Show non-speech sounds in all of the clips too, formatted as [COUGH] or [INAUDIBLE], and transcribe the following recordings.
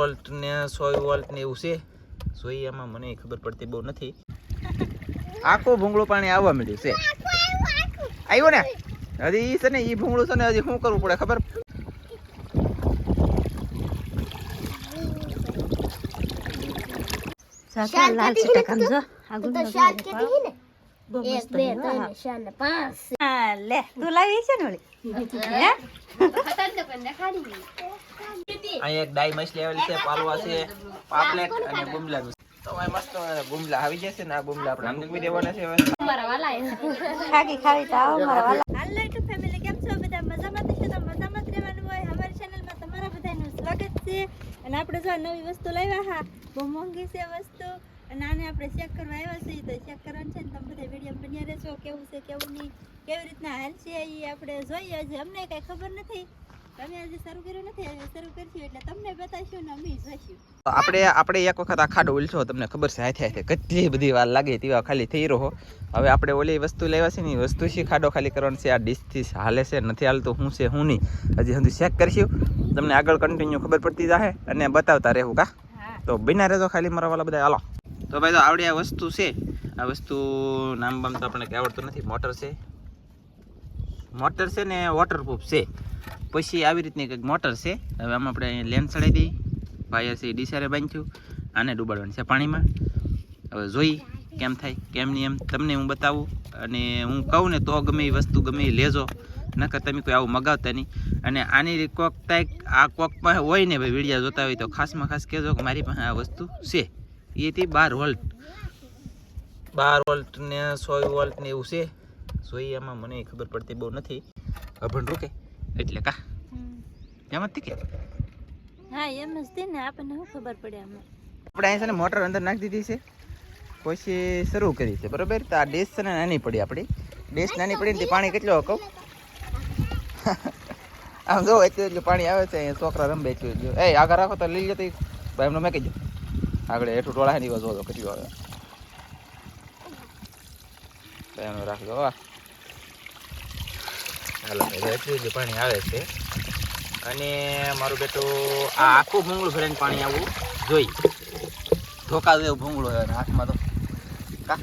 Volt ને સો volt ને એવું છે. જોઈએ એમાં મને ખબર પડતી બહુ નથી. આખો ભૂંગળું પાણી આવવા મળ્યું છે. આવ્યો ને? હજી ઈ છે ને ઈ ભૂંગળું છે ને હજી શું કરવું પડે ખબર? સાચા લાલ ચટકામ જો. આ તો ગુંદો એક બે ત્રણ ચાર ને પાંચ લે તું લાવી છે ને ઓલી હે એક ડાઈ મછલી આવેલી છે પાલવા છે પાપલેટ અને ગુમલા તો આ મસ્ત ગુમલા આવી જશે ને આ ગુમલા આપણે મૂકવી દેવાના છે હવે. ખાગી ખાવી તો આવો મારા વાલા. હાલો ટુ ફેમિલી કેમ છો? બધા મજામાં થશે તો મજામાં જ રહેવાનું હોય. અમારી ચેનલમાં તમારા બધાનું સ્વાગત છે. અને આપણે જો આ નવી વસ્તુ લાવ્યા હા બહુ મોંઘી છે વસ્તુ. અને આને આપણે ચેક કરવા આવ્યા છીએ તો ચેક કરવાનું છે ને તમે બધા વીડિયો બન્યા રહેશો કેવું છે કેવું નહીં કેવી રીતના હાલ છે એ આપણે જોઈએ છે અમને કાંઈ ખબર નથી. તમે આજે શરૂ કર્યું નથી આજે શરૂ કરશું એટલે તમને બતાવશું ને અમે જોઈશું. આપણે આપણે એક વખત આ ખાડો ઉલછો તમને ખબર છે હાથે હાથે કેટલી બધી વાર લાગે તેવા ખાલી થઈ રહ્યો હવે આપણે ઓલી વસ્તુ લેવા છે ને વસ્તુ છે ખાડો ખાલી કરવાનો છે આ ડીશથી હાલે છે નથી હાલતું શું છે શું નહીં. હજી સુધી ચેક કરીશું. તમને આગળ કન્ટિન્યુ ખબર પડતી જાહે અને બતાવતા રહેવું કા? તો બિના રહેજો ખાલી મારા વાળા બધા હાલો. તો ભાઈ તો આવડી આ વસ્તુ છે. આ વસ્તુ નામ બામ તો આપણને કંઈ આવડતું નથી. મોટર છે. મોટર છે ને વોટરપ્રૂફ છે. પછી આવી રીતની કંઈક મોટર છે. હવે આમાં આપણે અહીંયા લેન્સ ચડાવી દઈ ભાઈ છે ડીસારે બાંધ્યું. આને ડૂબાડવાનું છે પાણીમાં. હવે જોઈ કેમ થાય, કેમ નહીં એમ તમને હું બતાવું. અને હું કહું ને તો ગમે એ વસ્તુ ગમે એ લેજો. નકર તમે કોઈ આવું મગાવતા નહીં. અને આની કોક તાઈક આ કોક પાસે હોય ને ભાઈ વિડીયા જોતા હોય તો ખાસમાં ખાસ કહેજો કે મારી પાસે આ વસ્તુ છે. એથી બાર વોલ્ટ. બાર વોલ્ટ ને સો વોલ્ટ ને એવું છે. સોય એમાં મને ખબર પડતી બહુ નથી. અભણ રૂકે. એટલે કા? એમ જ કે? હા એમ જ તે ને. આપણને શું ખબર પડે આમાં? આપણે અહીં છે ને મોટર અંદર નાખી દીધી છે. પછી શરૂ કરી છે. બરોબર? તો આ ડીશ છે ને નાની પડી આપણી. ડીશ નાની પડી ને પાણી કેટલો કહું? આમ જો એટલું એટલું પાણી આવે છે. અહીંયા છોકરા રમે એટલું એટલું. એ આગળ રાખો તો લઈ જતો ભાઈ એમનો મેકી દો. આગળ હેઠું ટોળા ની જો કેટલું તો એનું રાખજો હાલો એટલું એટલું પાણી આવે છે, અને મારું બેટું આ આખું ભૂંગળું ભરીને પાણી આવવું જોઈ. ધોકા જેવું ભૂંગળું હોય હાથમાં તો. કા?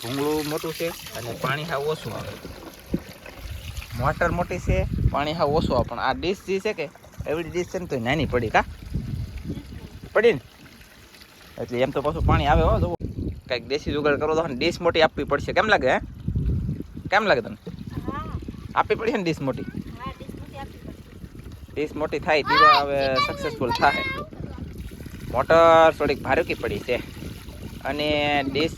ભૂંગળું મોટું છે અને પાણી હાવ ઓછું આવે. મોટર મોટી છે, પાણી હાવ ઓછું આવે. પણ આ ડીશ જે છે કે એવી ડીશ છે ને તો નાની પડી, કા? પડી ને? એટલે એમ તો પાછું પાણી આવે હો જુઓ. કંઈક દેશી જુગાડ કરો તો ડીશ મોટી આપવી પડશે. કેમ લાગે હે? કેમ લાગે તને? આપવી પડશે ને ડીશ મોટી? ડીશ મોટી થાય તેવા હવે સક્સેસફુલ થાય. મોટર થોડીક ભારુકી પડી છે અને ડીશ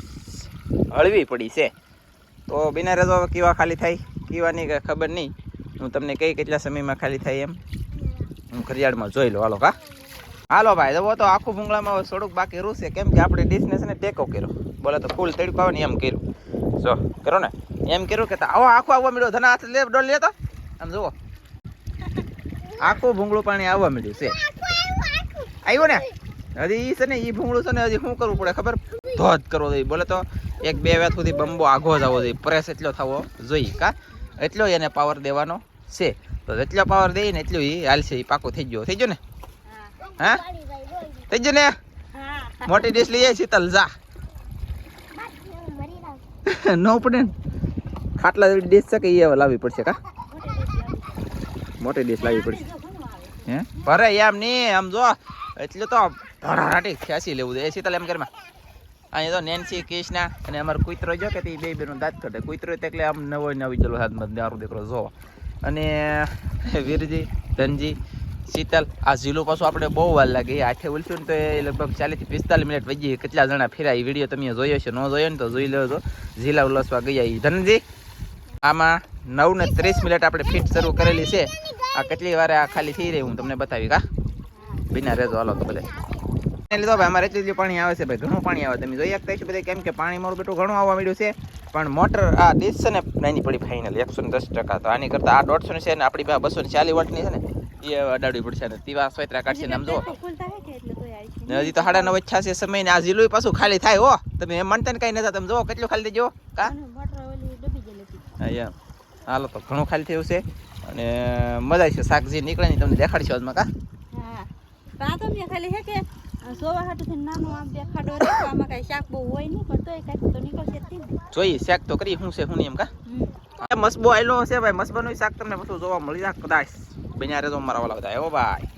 હળવી પડી છે. તો બિના રજો કીવા ખાલી થાય? કીવાની ખબર નહીં. હું તમને કઈ કેટલા સમયમાં ખાલી થાય એમ? હું ઘરિયાળમાં જોઈ લો હાલો કા? હાલો ભાઈ, તો તો આખું ભૂંગળામાં થોડુંક બાકી રૂસે કેમ કે આપણે ડીશને છે ટેકો કર્યો. બોલે તો ફૂલ તડકો આવે એમ કર્યું. જો, કરો ને. એમ કર્યું કે આવો, આખું આવવા મળ્યો ધના હાથ લે, ડોલ લેતો. આમ જુઓ. આખું ભૂંગળું પાણી આવવા મળ્યું છે. આવ્યો ને? હજી ઈ છે ને, ઈ ભૂંગળું છે ને હજી શું કરવું પડે ખબર? ધોધ કરવો જોઈએ. બોલે તો એક બે વેત સુધી બંબો આઘો જ આવવો જોઈએ. પ્રેસ એટલો થવો જોઈએ, કા? એટલો એને પાવર દેવાનો છે. તો એટલો પાવર દઈએ ને એટલું એ હાલશે એ પાકો થઈ ગયો. થઈ ગયો ને? હા? થઈ ગયો ને? મોટી ડીશ લઈ આવી શીતલ જા. [LAUGHS] ન પડે ને. ખાટલા ડીશ છે કે એ લાવવી પડશે કા? મોટી ડીશ લાવવી પડશે. હે? ભરે એમ નહીં આમ જો. એટલે તો ભરાટી ખેંચી લેવું જોઈએ શીતલ એમ કરમાં. અહીંયા તો નેન્સી કિષ્ણા અને અમારો કુતરો જો કે તે બે બેનો દાંત કાઢે. કુતરો તો એટલે આમ નવો નવી ચલો હાથમાં દારૂ દીકરો જો. અને વીરજી ધનજી શીતલ, આ ઝીલું પાછું આપણે બહુ વાર લાગે. હાથે ઉલસ્યું ને તો એ લગભગ ચાલીસથી પિસ્તાલીસ મિનિટ વધી કેટલા જણા ફેરા એ વીડિયો તમે જોયો છે ન જોયો ને તો જોઈ લેજો. ઝીલા ઉલસવા ગયા એ ધનજી, આમાં નવ ને ત્રીસ મિનિટ આપણે ફિટ શરૂ કરેલી છે. આ કેટલી વારે આ ખાલી થઈ રહી હું તમને બતાવી કા બિના રહેજો, હાલો તો ભલે. લીધો ભાઈ, અમારે એટલું પાણી આવે છે ભાઈ, ઘણું પાણી આવે. તમે જોઈ શકતા છો બધા કેમ કે પાણી મારું બેટું ઘણું આવવા મળ્યું છે. પણ મોટર આ ડીશ છે ને, નાની પડી ફાઇનલ એકસો ને દસ ટકા. તો આની કરતાં આ દોઢસો ની છે ને, આપણી પાસે બસો ને ચાલીસ વોટની છે ને એ અડાડવી પડશે ને. તીવા સોયત્રા કાઢશે ને આમ જો હજી તો સાડા નવ ઈચ્છા છે સમય ને આ જીલું પાછું ખાલી થાય હો. તમે એમ માનતા ને કઈ નતા. તમે જોવો કેટલું ખાલી થઈ કા? હાલો તો ઘણું ખાલી થયું છે. અને મજા આવશે શાકજી નીકળે ને તમને દેખાડશો આજમાં કા? હા. પણ તો ખાલી હે કે સોવા હાટુથી નાનો આમ કાંઈ શાક બહુ હોય નહીં પણ તોય તો નીકળશે જ તે ને. જોઈએ શાક તો કરી શું છે શું નહીં એમ કા? મસબો આયલો હશે ભાઈ. મસબાનું શાક તમને બધું જોવા મળી જાય કદાચ. બન્યા રહેજો મારા વાલા બધા હો ભાઈ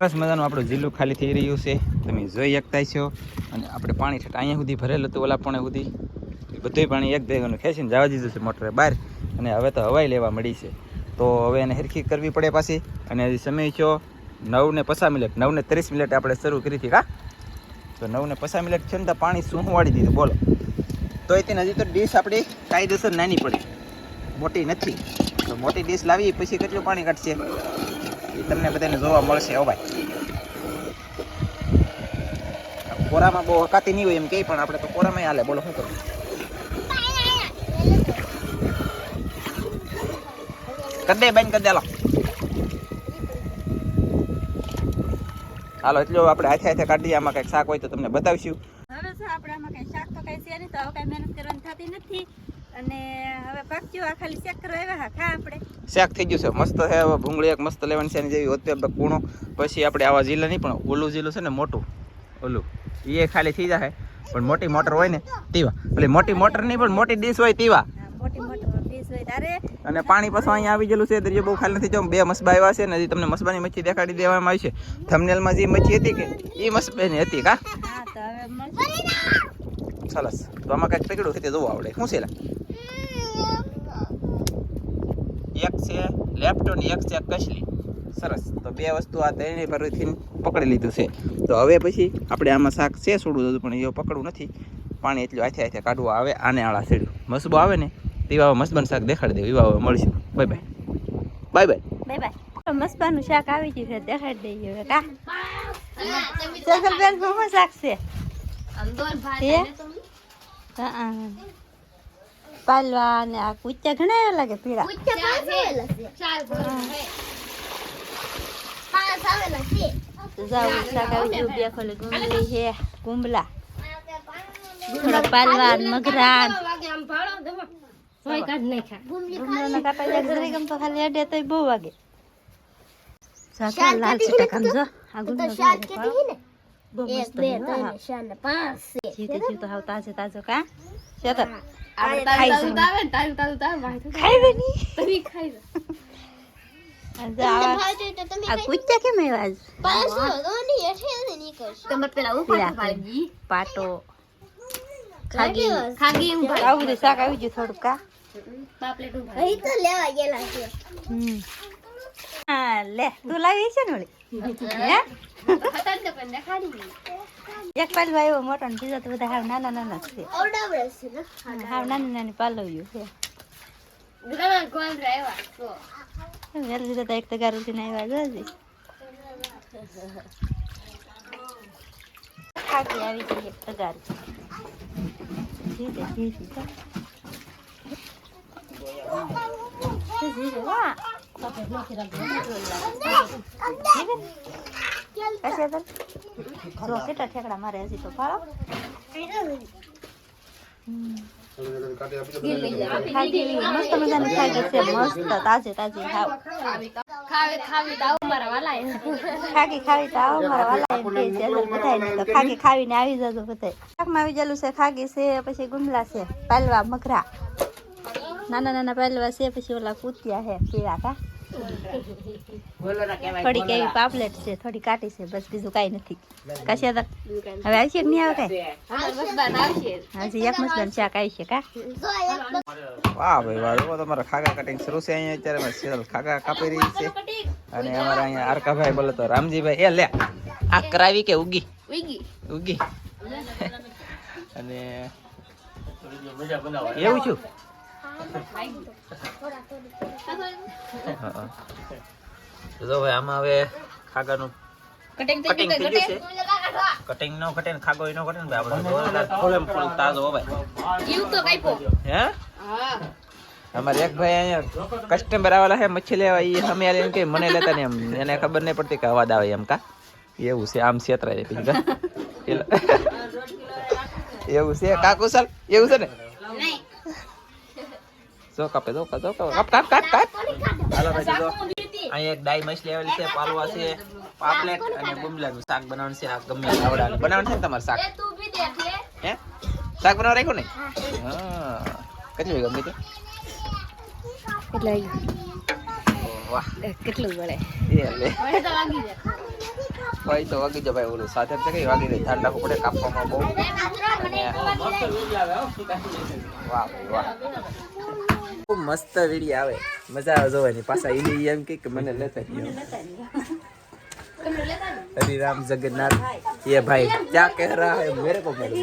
સરસ મજાનું, આપણું જિલ્લું ખાલી થઈ રહ્યું છે. તમે જોઈ શકતા છો અને આપણે પાણી ઠેઠ અહીંયા સુધી ભરેલું હતું, ઓલા પણ સુધી. બધું પાણી એક ભેગનું ખેંચીને જવા દીધું છે મોટરે બહાર. અને હવે તો હવાઈ લેવા મળી છે. તો હવે એને હરખી કરવી પડે પાછી. અને હજી સમય છો નવ ને પચાસ મિનિટ. નવ ને ત્રીસ મિનિટ આપણે શરૂ કરી હતી કા તો નવ ને પચાસ મિનિટ છે ને તો પાણી વાળી દીધું, બોલો. તો એ હજી તો ડીશ આપણી કાયદેસર નાની પડી. મોટી નથી. તો મોટી ડીશ લાવી પછી કેટલું પાણી કાઢશે? એ તમને બધાને જોવા મળશે, હો ભાઈ. કોરામાં બહુ હકાતી નહીં હોય એમ કે પણ આપણે તો કોરામાં હાલે. બોલો, શું કરું કરી દે બંધ કરી દે હાલો. હાલો એટલું આપણે હાથે હાથે કાઢીએ આમાં કંઈક શાક હોય તો તમને બતાવશું. હવે શું આપણે આમાં કાંઈ શાક તો કાંઈ છે નહીં તો હવે કાંઈ મહેનત કરવાની થતી નથી. અને હવે પાકજો આ ખાલી ચેક કરવા આવ્યા હા ખા આપણે. શાક થઈ ગયું છે. મસ્ત છે હવે ભૂંગળી એક મસ્ત લેવાની છે એની જેવી હોતે કૂણો. પછી આપણે આવા જીલા નહીં પણ ઓલું જિલ્લું છે ને મોટું. ઓલું. એ ખાલી થઈ જાય પણ મોટી મોટર હોય ને તેવા. એટલે મોટી મોટર નહીં પણ મોટી ડીશ હોય તેવા હા, મોટી મોટી પીસ હોય તારે અને પાણી પાછું અહીંયા આવી ગયેલું છે. દરિયો બહુ ખાલી નથી. જો, બે મસબા આવ્યા છે ને હજી તમને મસબાની મચ્છી દેખાડી દેવામાં આવી છે. થમનેલમાં જે મચ્છી હતી કે, એ મસબાની હતી કા? સરસ તો આમાં કંઈક પકડ્યું છે તે જોવું આવડે. શું છે? એક છે લેફ્ટો એક છે કસલી. સરસ. તો બે વસ્તુ આ ત્રણેય પરથી પકડી લીધું છે. તો હવે પછી આપણે આમાં શાક છે છોડવું હતું પણ એ પકડવું નથી. પાણી એટલું આથે આથે કાઢવું આવે, આને આળા સેડ્યું મસબો આવે ને તેવા મસબાનું શાક દેખાડી દેવું. એવા મળશું. Bye bye bye bye bye bye મસ્બાનું શાક આવી ગયું છે. દેખાડી દઈએ કા? શું શાક છે? હા? પાલવા ને આ કુચ્ચા ઘણા એવા લાગે પીળા. તો જાવ શાક આવી ગયું બે ખોલી ગુંબલી છે ગુંબલા થોડા પાલવા ને મગરા ને ગુંબલાના કાપા જરી ગમતો ખાલી અડે તોય બહુ વાગે. સાથે લાલ ચટક આમ જો આ ગુંબલો કેવો બહુ મસ્ત બન્યો, હા. જીતે જીવતો હાવ તાજો તાજો કા? ચેતર ખાઈ જઈએ. ખાઈ બેની આ જો આવા આ કુચ્ચા કેમ આવ્યા આજ? પીળા છે. પાટો. ખાગી આવું બધું શાક આવી ગયું થોડુંક કા હમ. હા લે તું લાવી છે ને ઓલી હે એક પાલવ ભાઈ મોટો ને બીજો તો બધા હાવ નાના નાના છે હાવ નાની નાની પાલવ્યું છે તો એક તગાર ઉઠીને આવ્યા જો હજી. ખાકી આવી ગઈ એક તો જીતે જીતી તો. ઠેકડા મારે હજી તો ફાળો મસ્ત મજાની ખાકી છે મસ્ત તાજે તાજે ખાવ ખાકી ખાવી તો આવો મારા વાલા ખાકી ખાવીને આવી જજો બધાય. શાકમાં આવી ગયેલું છે ખાકી છે, પછી ગુમલા છે, પાલવા મગરા નાના નાના પહેલવા છે પછી ઓલા કૂતિયા છે પીળા કા. થોડી કેવી પાપલેટ છે થોડી કાટી છે બસ બીજું કાંઈ નથી. કશે હવે આવશે નહીં આવે કઈ હજી એક મસલાનું શાક આવી છે કા? વાહ ભાઈ વાહ જો તમારા ખાગા કટિંગ શરૂ છે અહીંયા અત્યારે અમારે સેલ ખાગા કાપી રહી છે. અને અમારા અહીંયા આરકાભાઈ બોલે તો રામજીભાઈ એ લે. આ કરાવી કે ઉગી. ઉગી. અને એવું છું? જો ભાઈ આમાં હવે ખાગાનું કટિંગ થઈ ગયું છે. કટિંગ નો ઘટે ને ખાગો નો ઘટે ને ભાઈ આપણે જોરદાર ફૂલે ને ફૂલ તાજો હો ભાઈ. હે? અમારે એક ભાઈ અહીંયા કસ્ટમર આવેલા છે મચ્છી લેવા એ અમે આલે કે મને લેતા ને એમ. એને ખબર નહીં પડતી કે અવાજ આવે એમ કા. એવું છે આમ છેતરાય પછી કા પેલા- એવું છે કા કુશલ એવું છે ને? જો કાપે જો કાપ કાપ કાપ કાપ કાપ. હાલો પછી જો. અહીંયા એક ડાઈ મછલી આવેલી છે પાલવા છે પાપલેટ અને ગુમલાનું શાક બનાવવાનું છે. આ ગમે તે બનાવવાનું છે ને તમારે શાક? હે? શાક બનાવવા રાખ્યું ને? હા. કેટલું ગમે તે એટલે વાહ. કેટલું વળે? એ લે. ભાઈ તો વાગી જાય. ભાઈ ઓલું સાથે કઈ વાગી જાય? ધ્યાન રાખવું પડે કાપવામાં બહુ. વાહ વાહ મસ્ત વીડિયો આવે. મજા આવે જોવાની. પાછા એની એમ કે મને લેતા રહ્યો. હરિરામ જગન્નાથ. એ ભાઈ ક્યાં કહે રહા હે મેરે કો મેરે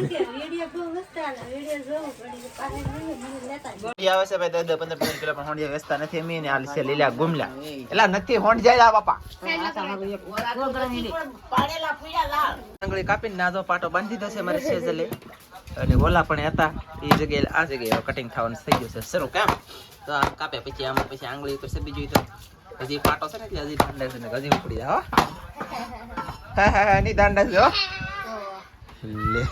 આવે વીડિયો જોવું પડી પાસે મને લેતા હોંડી આવે છે ભાઈ દસ પંદર પંદર કિલો પણ હોંડી વેચતા નથી એમ ને આ છે લીલા ગુમલા. એલા નથી હોંડ જાય આ બાપા. આંગળી કાપીને નાજો પાટો બાંધી છે મારે સેજલે અને ઓલા પણ હતા એ જગ્યાએ આ જગ્યાએ કટિંગ થવાનું થઈ ગયું છે. શરૂ કેમ? તો આમ કાપ્યા પછી આમ પછી આંગળી ઉપર સબી જોઈ તો હજી પાટો છે ને એટલે હજી દાંડા છે ને હજી ઉપડી જાય હો. હા હા હા ની દાંડા છે હો. લે.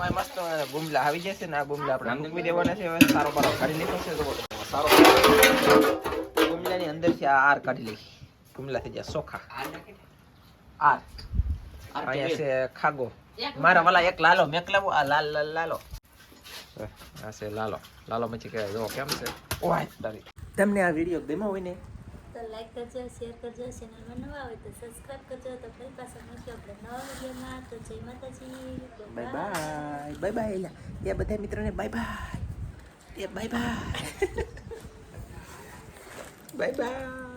તો આ મસ્ત બુમલા આવી જશે ને આ બુમલા આપણે મૂકી દેવાના છે હવે સારો બારો કાઢી લીધો છે તો સારો. બુમલાની અંદર છે આ આર કાઢી લઈ બુમલા થઈ ગયા સોખા. આર અહીંયા છે ખાગો. મારા વાલા એક લાલો મેકલાવો આ લાલ લાલ લાલો. આ છે લાલો. લાલો મચી કહેવાય જો કેમ છે? ઓય તારી. તમને આ વીડિયો ગમ્યો હોય ને તો લાઈક કરજો શેર કરજો ચેનલમાં નવા હોય તો સબસ્ક્રાઈબ કરજો. તો ફરી પાછા મળશું આપણે નવા વિડીયોમાં. તો જય માતાજી. બાય બાય બાય બાય એલા. એ બધા મિત્રોને બાય બાય ત્યાં બાય બાય બાય બાય